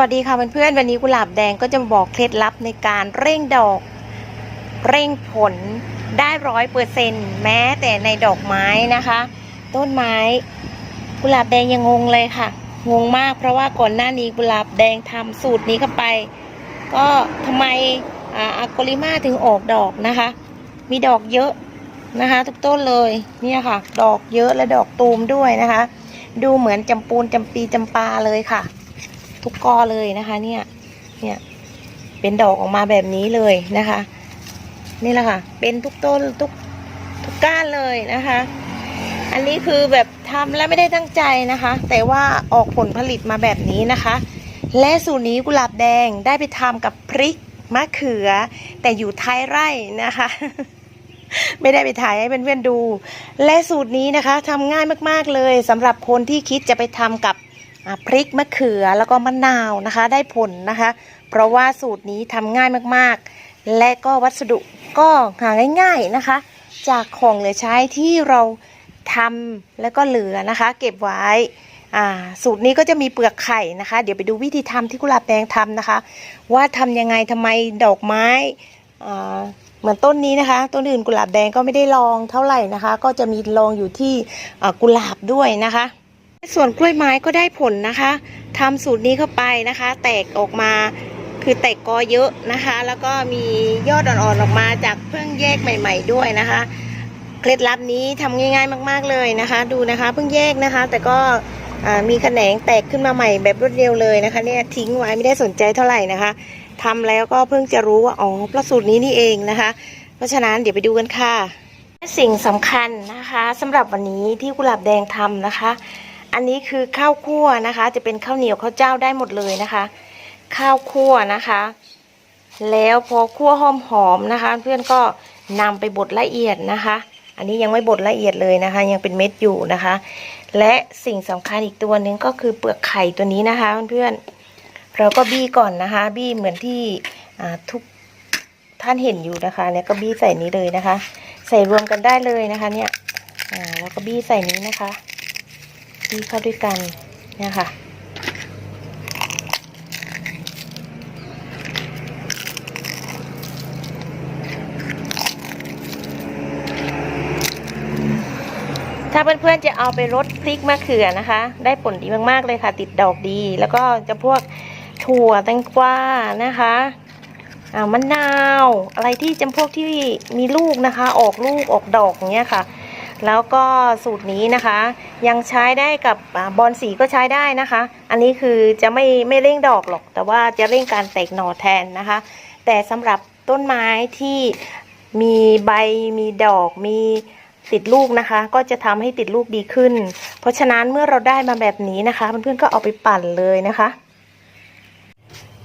วัสดีค่ะเพื่อนๆวันนี้กุหลาบแดงก็จะบอกเคล็ดลับในการเร่งดอก เร่งผลได้ร้อยเปอร์เซ็นแม้แต่ในดอกไม้นะคะ ต้นไม้กุหลาบแดงยังงงเลยค่ะ งงมากเพราะว่าก่อนหน้านี้กุหลาบแดงทำสูตรนี้เข้าไป ก็ทำไมอ่าอะโกลิมาถึงออกดอกนะคะ มีดอกเยอะนะคะ ทุกต้นเลยเนี่ยค่ะ ดอกเยอะและดอกตูมด้วยนะคะ ดูเหมือนจำปูนจำปีจำปาเลยค่ะ ทุกกอเลยนะคะ เนี่ย เนี่ย เป็นดอกออกมาแบบนี้เลยนะคะ นี่แหละค่ะ เป็นทุกต้นทุกทุกก้านเลยนะคะ อันนี้คือแบบทำแล้วไม่ได้ตั้งใจนะคะ แต่ว่าออกผลผลิตมาแบบนี้นะคะ และสูตรนี้กุหลาบแดงได้ไปทำกับพริกมะเขือ แต่อยู่ท้ายไร่นะคะไม่ได้ไปถ่ายให้เพื่อนๆดู และสูตรนี้นะคะทำง่ายมากๆเลยสำหรับคนที่คิดจะไปทำกับ พริกมะเขือแล้วก็มะนาวนะคะ ได้ผลนะคะ เพราะว่าสูตรนี้ทำง่ายมากๆ และก็วัสดุก็หาง่าย ๆนะคะ จากของเหลือใช้ที่เราทำแล้วก็เหลือนะคะ เก็บไว้สูตรนี้ก็จะมีเปลือกไข่นะคะ เดี๋ยวไปดูวิธีทำที่กุหลาบแดงทำนะคะ ว่าทำยังไงทำไมดอกไม้เหมือนต้นนี้นะคะ ต้นอื่นกุหลาบแดงก็ไม่ได้ลองเท่าไหร่นะคะ ก็จะมีลองอยู่ที่กุหลาบด้วยนะคะ ส่วนกล้วยไม้ก็ได้ผลนะคะทำสูตรนี้เข้าไปนะคะ แตกออกมาคือแตกกอเยอะนะคะ แล้วก็มียอดอ่อนๆออกมาจากเพิ่งแยกใหม่ ๆ ด้วยนะคะ เคล็ดลับนี้ทำง่ายๆมาก ๆเลยนะคะ ดูนะคะเพิ่งแยกนะคะ แต่ก็มีแขนงแตกขึ้นมาใหม่แบบรวดเร็วเลยนะคะเนี่ยทิ้งไว้ไม่ได้สนใจเท่าไหร่นะคะทำแล้วก็เพิ่งจะรู้ว่าอ๋อเพราะสูตรนี้นี่เองนะคะ เพราะฉะนั้นเดี๋ยวไปดูกันค่ะ สิ่งสำคัญนะคะสำหรับวันนี้ที่กุหลาบแดงทำนะคะ อันนี้คือข้าวคั่วนะคะ จะเป็นข้าวเหนียวข้าวเจ้าได้หมดเลยนะคะ ข้าวคั่วนะคะ แล้วพอคั่วหอมหอมนะคะ เพื่อนก็นำไปบดละเอียดนะคะ อันนี้ยังไม่บดละเอียดเลยนะคะ ยังเป็นเม็ดอยู่นะคะ และสิ่งสำคัญอีกตัวหนึ่งก็คือเปลือกไข่ตัวนี้นะคะ เพื่อนๆเราก็บี้ก่อนนะคะ บี้เหมือนที่ทุกท่านเห็นอยู่นะคะ เนี่ยก็บี้ใส่นี้เลยนะคะ ใส่รวมกันได้เลยนะคะ เนี่ยแล้วก็บี้ใส่นี้นะคะ ที่เข้าด้วยกันเนี่ยค่ะ ถ้าเพื่อนๆจะเอาไปรดพริกมะเขือนะคะ ได้ผลดีมากๆเลยค่ะ ติดดอกดี แล้วก็จะพวกถั่วแตงกวานะคะมะนาว อะไรที่จำพวกที่มีลูกนะคะ ออกลูกออกดอกอย่างเงี้ยค่ะ แล้วก็สูตรนี้นะคะ ยังใช้ได้กับอบอลสีก็ใช้ได้นะคะ อันนี้คือจะไม่ไม่เร่งดอกหรอก แต่ว่าจะเร่งการแตกหน่อแทนนะคะ แต่สำหรับต้นไม้ที่มีใบมีดอกมีติดลูกนะคะ ก็จะทำให้ติดลูกดีขึ้น เพราะฉะนั้นเมื่อเราได้มาแบบนี้นะคะเพื่อนๆก็เอาไปปั่นเลยนะคะ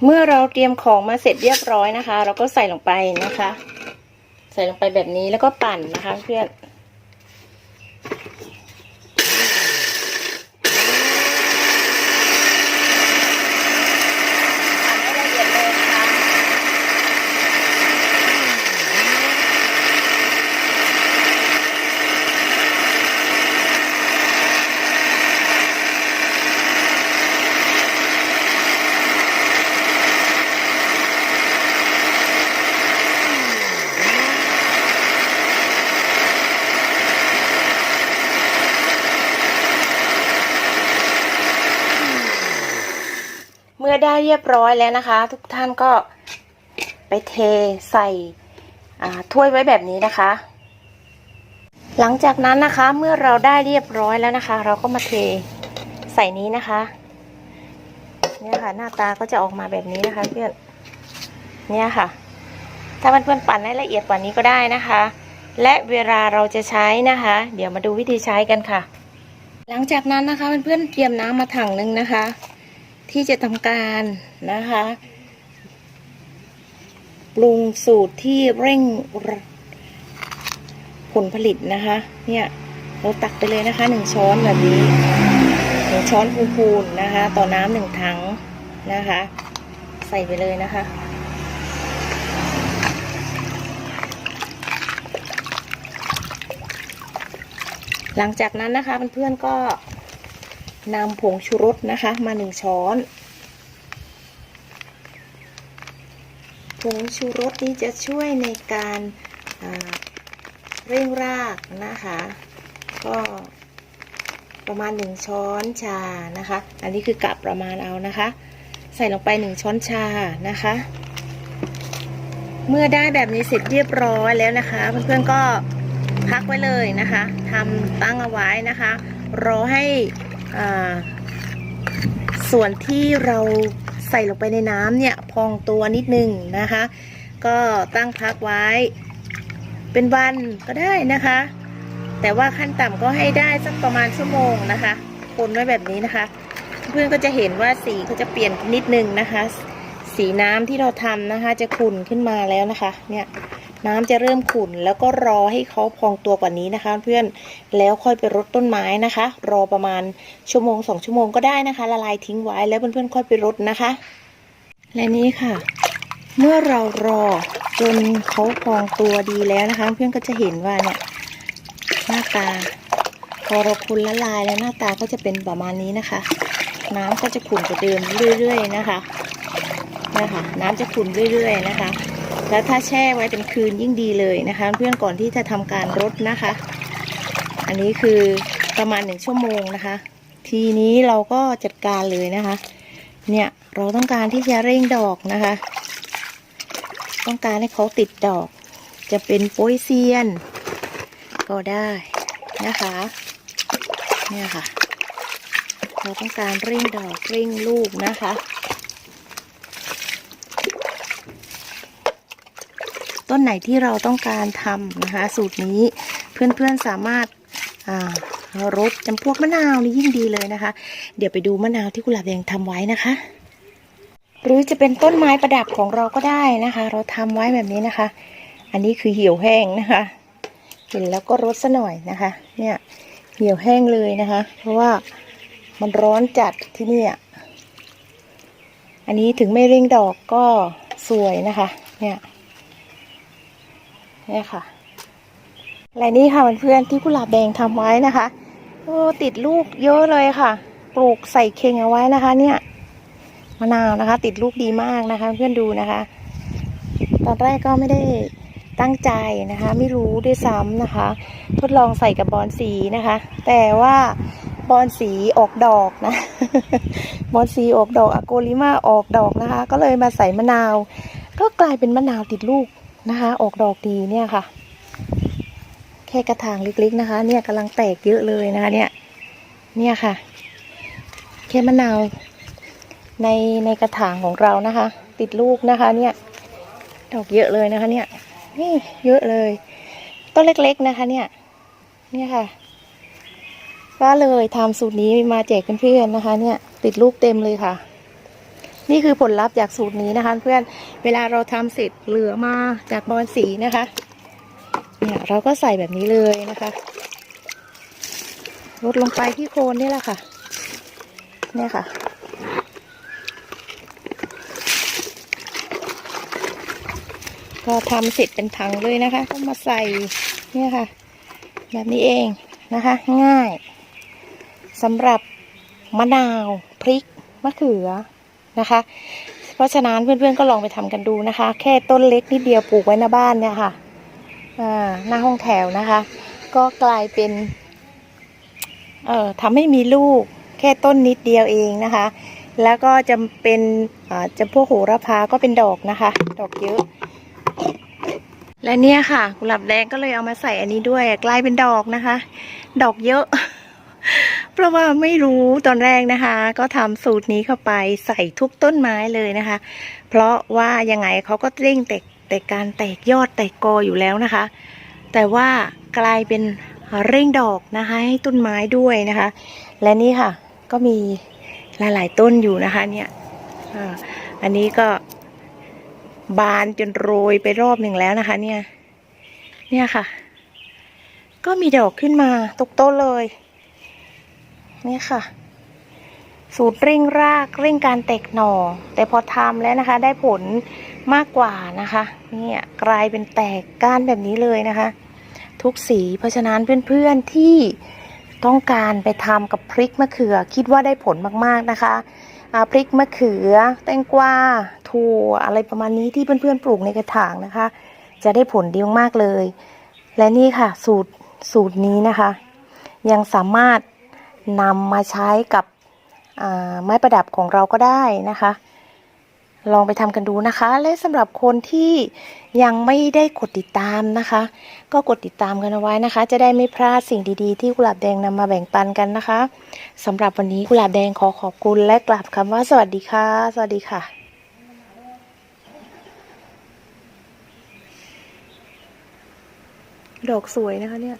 เมื่อเราเตรียมของมาเสร็จเรียบร้อยนะคะ เราก็ใส่ลงไปนะคะ ใส่ลงไปแบบนี้แล้วก็ปั่นนะคะเพื่อน vegetables. เมื่อได้เรียบร้อยแล้วนะคะ ทุกท่านก็ไปเทใส่ถ้วยไว้แบบนี้นะคะ หลังจากนั้นนะคะเมื่อเราได้เรียบร้อยแล้วนะคะ เราก็มาเทใส่นี้นะคะเนี่ยค่ะหน้าตาก็จะออกมาแบบนี้นะคะ เพื่อนเนี่ยค่ะ ถ้าเพื่อนๆปั่นให้ละเอียดกว่านี้ก็ได้นะคะ และเวลาเราจะใช้นะคะ เดี๋ยวมาดูวิธีใช้กันค่ะ หลังจากนั้นนะคะเพื่อนๆเตรียมน้ำมาถังหนึ่งนะคะ ที่จะทำการนะคะปรุงสูตรที่เร่งผลผลิตนะคะ เนี่ยเราตักไปเลยนะคะหนึ่งช้อนแบบนี้หนึ่งช้อนพูนๆนะคะ ต่อน้ำหนึ่งถังนะคะ ใส่ไปเลยนะคะหลังจากนั้นนะคะเพื่อนๆก็ นำผงชูรสนะคะมาหนึ่งช้อน ผงชูรสนี้จะช่วยในการเร่งรากนะคะ ก็ประมาณ1ช้อนชานะคะ อันนี้คือกะประมาณเอานะคะ ใส่ลงไป1ช้อนชานะคะ เมื่อได้แบบนี้เสร็จเรียบร้อยแล้วนะคะ เพื่อนๆก็พักไว้เลยนะคะทำตั้งเอาไว้นะคะ รอให้ ส่วนที่เราใส่ลงไปในน้ำเนี่ย พองตัวนิดนึงนะคะ ก็ตั้งพักไว้ เป็นวันก็ได้นะคะ แต่ว่าขั้นต่ำก็ให้ได้สักประมาณชั่วโมงนะคะคนไว้แบบนี้นะคะ เพื่อนก็จะเห็นว่าสีเขาจะเปลี่ยนนิดนึงนะคะ สีน้ำที่เราทำนะคะ จะขุ่นขึ้นมาแล้วนะคะ เนี่ย น้ำจะเริ่มขุ่นแล้วก็รอให้เขาพองตัวกว่านี้นะคะ เพื่อนแล้วค่อยไปรดต้นไม้นะคะ รอประมาณชั่วโมงสองชั่วโมงก็ได้นะคะ ละลายทิ้งไว้แล้วเพื่อนๆค่อยไปรดนะคะ และนี้ค่ะ เมื่อเรารอจนเขาพองตัวดีแล้วนะคะ เพื่อนก็จะเห็นว่าเนี่ยหน้าตาพอเราคุณละลายแล้วหน้าตาก็จะเป็นประมาณนี้นะคะ น้ำก็จะขุ่นกว่าเดิมเรื่อย ๆ นะคะนะคะ น้ำจะขุ่นเรื่อย ๆ นะคะ แล้วถ้าแช่ไว้เป็นคืนยิ่งดีเลยนะคะ เพื่อนก่อนที่จะทำการรดนะคะ อันนี้คือประมาณหนึ่งชั่วโมงนะคะ ทีนี้เราก็จัดการเลยนะคะ เนี่ยเราต้องการที่จะเร่งดอกนะคะ ต้องการให้เขาติดดอก จะเป็นโป้ยเซียน ก็ได้นะคะ เนี่ยค่ะ เราต้องการเร่งดอกเร่งลูกนะคะ ต้นไหนที่เราต้องการทำนะคะ สูตรนี้เพื่อนๆสามารถารดจำพวกมะนาวนี่ยิ่งดีเลยนะคะ เดี๋ยวไปดูมะนาวที่กุหลาบแดงทำไว้นะคะ หรือจะเป็นต้นไม้ประดับของเราก็ได้นะคะ เราทำไว้แบบนี้นะคะ อันนี้คือเหี่ยวแห้งนะคะ เห็นแล้วก็รดซะหน่อยนะคะ เนี่ยเหี่ยวแห้งเลยนะคะ เพราะว่ามันร้อนจัดที่นี่อันนี้ถึงไม่เร่งดอกก็สวยนะคะ เนี่ย นี่ค่ะและนี่ค่ะเพื่อนๆที่กุหลาบแดงทำไว้นะคะโอ้ติดลูกเยอะเลยค่ะ ปลูกใส่เข่งเอาไว้นะคะ เนี่ยมะนาวนะคะ ติดลูกดีมากนะคะ เพื่อนดูนะคะ ตอนแรกก็ไม่ได้ตั้งใจนะคะ ไม่รู้ด้วยซ้ำนะคะ ทดลองใส่กับบอลสีนะคะ แต่ว่าบอลสีออกดอกนะ บอลสีออกดอกอะโกลิมาออกดอกนะคะ ก็เลยมาใส่มะนาว ก็กลายเป็นมะนาวติดลูก นะคะ ออกดอกดีเนี่ยค่ะ แค่กระถางเล็กๆนะคะ เนี่ยกำลังแตกเยอะเลยนะคะ เนี่ย เนี่ยค่ะ แค่มะนาวในในกระถางของเรานะคะ ติดลูกนะคะ เนี่ย ดอกเยอะเลยนะคะ เนี่ย นี่เยอะเลย ต้นเล็กๆนะคะ เนี่ย เนี่ยค่ะก็เลยทำสูตรนี้มาแจกเพื่อนๆนะคะ เนี่ย ติดลูกเต็มเลยค่ะ นี่คือผลลัพธ์จากสูตรนี้นะคะ เพื่อนเวลาเราทำเสร็จเหลือมาจากบอลสีนะคะเนี่ยเราก็ใส่แบบนี้เลยนะคะลดลงไปที่โคนนี่แหละค่ะเนี่ยค่ะพอทำเสร็จเป็นถังเลยนะคะ ก็มาใส่เนี่ยค่ะ แบบนี้เองนะคะ ง่ายสำหรับมะนาว พริก มะเขือ นะคะ เพราะฉะนั้นเพื่อนๆก็ลองไปทำกันดูนะคะ แค่ต้นเล็กนิดเดียวปลูกไว้หน้าบ้านเนี่ยค่ะหน้าห้องแถวนะคะ ก็กลายเป็นเอ่อทำให้มีลูกแค่ต้นนิดเดียวเองนะคะ แล้วก็จะเป็นจะพวกโหระพาก็เป็นดอกนะคะ ดอกเยอะ และเนี่ยค่ะกุหลาบแดงก็เลยเอามาใส่อันนี้ด้วยกลายเป็นดอกนะคะ ดอกเยอะ เพราะว่าไม่รู้ตอนแรกนะคะ ก็ทำสูตรนี้เข้าไปใส่ทุกต้นไม้เลยนะคะ เพราะว่ายังไงเขาก็เร่งแตกแต่การแตกยอดแตกกออยู่แล้วนะคะ แต่ว่ากลายเป็นเร่งดอกนะคะให้ต้นไม้ด้วยนะคะ และนี่ค่ะก็มีหลายๆต้นอยู่นะคะเนี่ยอันนี้ก็บานจนโรยไปรอบหนึ่งแล้วนะคะ เนี่ย เนี่ยค่ะ ก็มีดอกขึ้นมาตกต้นเลย นี่ค่ะ สูตรเร่งรากเร่งการแตกหน่อ แต่พอทำแล้วนะคะ ได้ผลมากกว่านะคะเนี่ยกลายเป็นแตกก้านแบบนี้เลยนะคะ ทุกสีเพราะฉะนั้นเพื่อนๆที่ต้องการไปทำกับพริกมะเขือ คิดว่าได้ผลมากๆนะคะพริกมะเขือ แตงกวาถั่วอะไรประมาณนี้ที่เพื่อนๆปลูกในกระถางนะคะ จะได้ผลดีมากๆเลย และนี่ค่ะสูตรสูตรนี้นะคะ ยังสามารถ นำมาใช้กับไม้ประดับของเราก็ได้นะคะ ลองไปทำกันดูนะคะ และสำหรับคนที่ยังไม่ได้กดติดตามนะคะ ก็กดติดตามกันเอาไว้นะคะ จะได้ไม่พลาดสิ่งดีๆ ที่กุหลาบแดงนำมาแบ่งปันกันนะคะสำหรับวันนี้กุหลาบแดงขอขอบคุณและกราบคำว่าสวัสดีค่ะ สวัสดีค่ะดอกสวยนะคะเนี่ย